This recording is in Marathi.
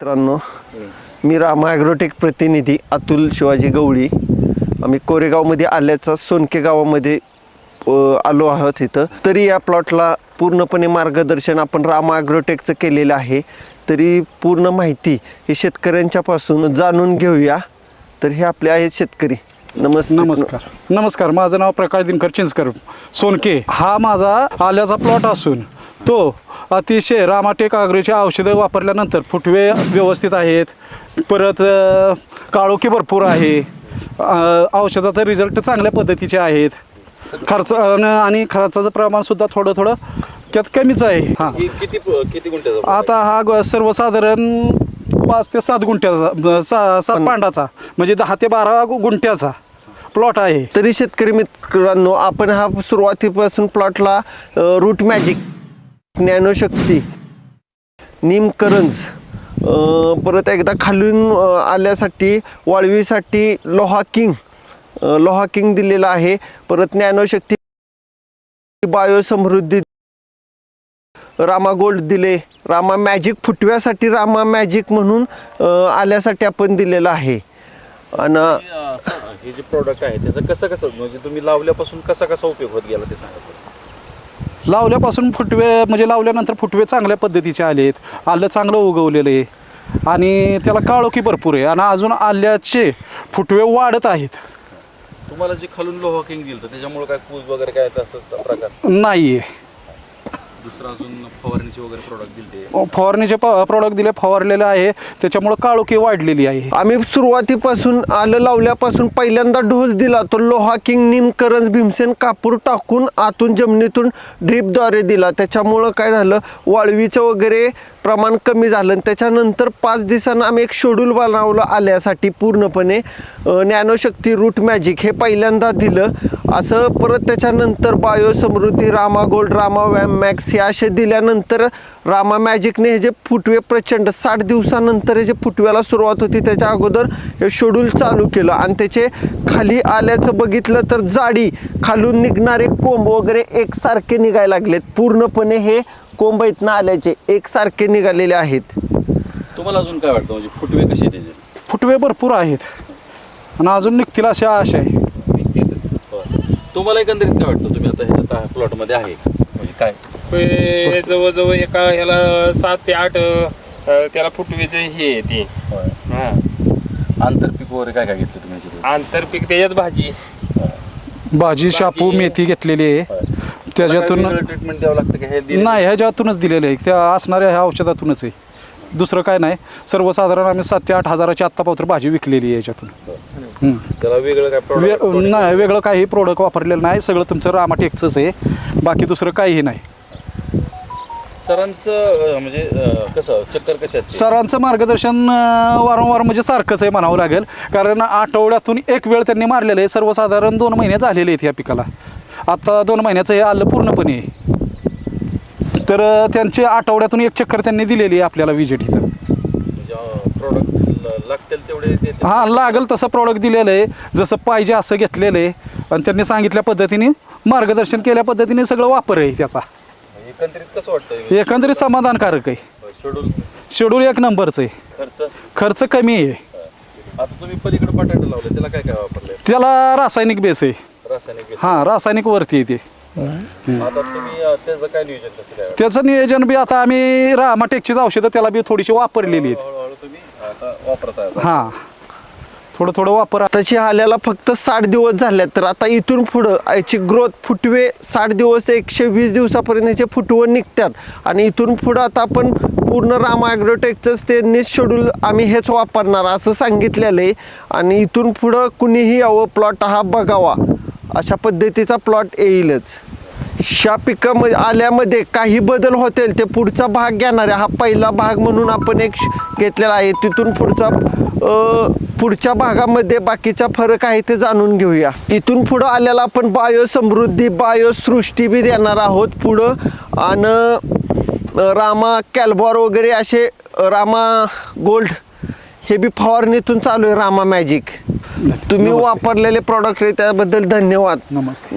मित्रांनो मी राम ॲग्रोटेक प्रतिनिधी अतुल शिवाजी गवळी. आम्ही कोरेगावमध्ये आल्याचा सोनके गावामध्ये आलो आहोत इथं. तरी या प्लॉटला पूर्णपणे मार्गदर्शन आपण राम ॲग्रोटेकचं केलेलं आहे. तरी पूर्ण माहिती हे शेतकऱ्यांच्यापासून जाणून घेऊया. तर हे आपले आहेत शेतकरी. नमस्ते. नमस्कार. नमस्कार. माझं नाव प्रकाश दिनकर चिंचकर. सोनके हा माझा आल्याचा प्लॉट असून तो अतिशय रामाटेक आग्रोची औषधं वापरल्यानंतर फुटवे व्यवस्थित आहेत. परत काळोखी भरपूर आहे. औषधाचा रिझल्ट चांगल्या पद्धतीचे आहेत. खर्च आणि खर्चाचं प्रमाण सुद्धा थोडं थोडं त्यात कमीच आहे. हां. किती किती गुंठ्याचा आता हा ग- सर्वसाधारण पाच ते सात गुंठ्याचा सा सात पांडाचा म्हणजे दहा ते बारा गु- गुंठ्याचा प्लॉट आहे. तरी शेतकरी मित्रांनो आपण हा सुरुवातीपासून प्लॉटला रूट मॅजिक ज्ञानशक्ती. निमकरंज. परत एकदा खालून आल्यासाठी वाळवीसाठी लोहा किंग. लोहा किंग दिलेला आहे. परत ज्ञानशक्ती बायोसमृद्धी. रामा गोल्ड दिले. रामा मॅजिक फुटव्यासाठी रामा मॅजिक म्हणून आल्यासाठी आपण दिलेलं आहे. आणि हे जे प्रोडक्ट आहे त्याचं कसं कसं म्हणजे तुम्ही लावल्यापासून कसा कसा उपयोग होत गेला ते सांगा लावल्यापासून फुटवे म्हणजे लावल्यानंतर फुटवे चांगल्या पद्धतीचे आलेत. आलं चांगलं उगवलेलं आहे. आणि त्याला काळोखी भरपूर आहे. आणि अजून आल्याचे फुटवे वाढत आहेत. तुम्हाला जे खालून लोहा किंग दिलं त्याच्यामुळे काय कूज वगैरे काय तसं प्रकार? नाही आहे दुसरं अजून फवारणीचे वगैरे प्रोडक्ट दिले फवारणीचे प प्रॉडक्ट दिले फवारलेले आहे. त्याच्यामुळं काळोखी वाढलेली आहे. आम्ही सुरुवातीपासून आलं लावल्यापासून पहिल्यांदा डोस दिला तो लोहा किंग निमकरंज भीमसेन कापूर टाकून आतून जमिनीतून ड्रीपद्वारे दिला. त्याच्यामुळं काय झालं वाळवीचं वगैरे प्रमाण कमी झालं आणि त्याच्यानंतर पाच दिवसांना आम्ही एक शेड्यूल बनवलं आल्यासाठी पूर्णपणे. ज्ञानशक्ती रूट मॅजिक हे पहिल्यांदा दिलं. असं परत त्याच्यानंतर बायोसमृद्धी रामा गोल्ड रामा वॅम मॅक्स हे असे दिल्यानंतर रामा मॅजिकने हे जे फुटवे प्रचंड साठ दिवसानंतर हे जे फुटव्याला सुरुवात होती त्याच्या अगोदर हे शेड्यूल चालू केलं आणि त्याचे खाली आल्याचं बघितलं तर जाडी खालून निघणारे कोंब वगैरे एकसारखे निघायला लागलेत. पूर्णपणे हे कोंब इथनं आल्याचे एकसारखे निघालेले आहेत. तुम्हाला अजून काय वाटतं? म्हणजे फुटवे कसे त्याचे? फुटवे भरपूर आहेत. आणि अजून निघतील अशा आशा. आहे बरं. तुम्हाला एकंदरीत काय वाटतं? तुम्ही आता ह्याच्या प्लॉटमध्ये आहे. म्हणजे काय? पे जवळजवळ एका ह्याला सात ते आठ अ, त्याला फुटवेचं हे आहे ते. हा. आंतरपीक वगैरे काय काय घेतलं तुम्ही? आंतरपीक त्याच्यात भाजी. भाजी शापू मेथी घेतलेली आहे. त्याच्यातून ट्रीटमेंट द्यावं लागतं का? हे दिलं? नाही ह्याच्यातूनच दिलेलं आहे. त्या असणाऱ्या ह्या औषधातूनच आहे. दुसरं काय नाही. सर्वसाधारण आम्ही सात ते आठ हजाराची आत्तापात्र भाजी विकलेली आहे याच्यातून. हम्म. त्याला वेगळं काय वे product- नाही वेगळं काही प्रोडक्ट वापरलेलं नाही. सगळं तुमचं रामाटेकचंच आहे. बाकी दुसरं काहीही नाही. सरांचं अं, म्हणजे अं, कसं चक्कर कशी असते? सरांचं मार्गदर्शन अं, वारंवार म्हणजे सारखंच आहे म्हणावं लागेल. कारण आठवड्यातून एक वेळ त्यांनी मारलेलं आहे. सर्वसाधारण दोन महिने झालेले आहेत या पिकाला. आता दोन महिन्याचं हे आलं पूर्णपणे. आहे. तर अं, त्यांची आठवड्यातून एक चक्कर त्यांनी दिलेली आहे आपल्याला विजिट इथं. प्रोडक्ट लागतील तेवढे देते हां लागेल तसं प्रॉडक्ट दिलेलं आहे. जसं पाहिजे असं घेतलेलं आहे. आणि त्यांनी सांगितल्या पद्धतीने मार्गदर्शन केल्या पद्धतीने सगळं वापर आहे त्याचा. एकंदरीत कसं वाटतं एकंदरीत समाधानकारक आहे. शेड्यूल शेड्यूल एक नंबरचं आहे. खर्च? खर्च कमी आहे. आता तुम्ही पलीकडे बटाटे लावले त्याला काय काय वापरले? त्याला रासायनिक बेस आहे. रासायनिक हां रासायनिक वरती आता तुम्ही अं, त्याचं काय नियोजन कसं काय? त्याचं नियोजन बी आता आम्ही रामाटेकचीच औषधं त्याला बी थोडीशी वापरलेली आहेत. हळूहळू तुम्ही आता वापरत आहे हां. थोडं थोडं वापर. तशी आल्याला फक्त साठ दिवस झाले तर आता इथून पुढं याची ग्रोथ फुटवे साठ दिवस ते एकशे वीस दिवसापर्यंत याचे फुटवं निघतात. आणि इथून पुढं आता आपण पूर्ण राम ॲग्रोटेकचंच ते निस शेड्यूल आम्ही हेच वापरणार असं सांगितलेलं आहे. आणि इथून पुढं कुणीही यावं प्लॉट हा बघावा. अशा पद्धतीचा प्लॉट येईलच. ह्या पिकामध्ये आल्यामध्ये काही बदल होतील ते पुढचा भाग घेणार. आहे हा पहिला भाग म्हणून आपण एक घेतलेला आहे. तिथून पुढचा पुढच्या भागामध्ये बाकीचा फरक आहे ते जाणून घेऊया. इथून पुढं आल्याला आपण बायोसमृद्धी बायोसृष्टी बी देणार आहोत पुढं. आणि रामा कॅल्बॉर वगैरे असे रामा गोल्ड हे बी फवारणीतून चालू आहे रामा मॅजिक. तुम्ही. वापरलेले प्रॉडक्ट आहे त्याबद्दल धन्यवाद. नमस्ते.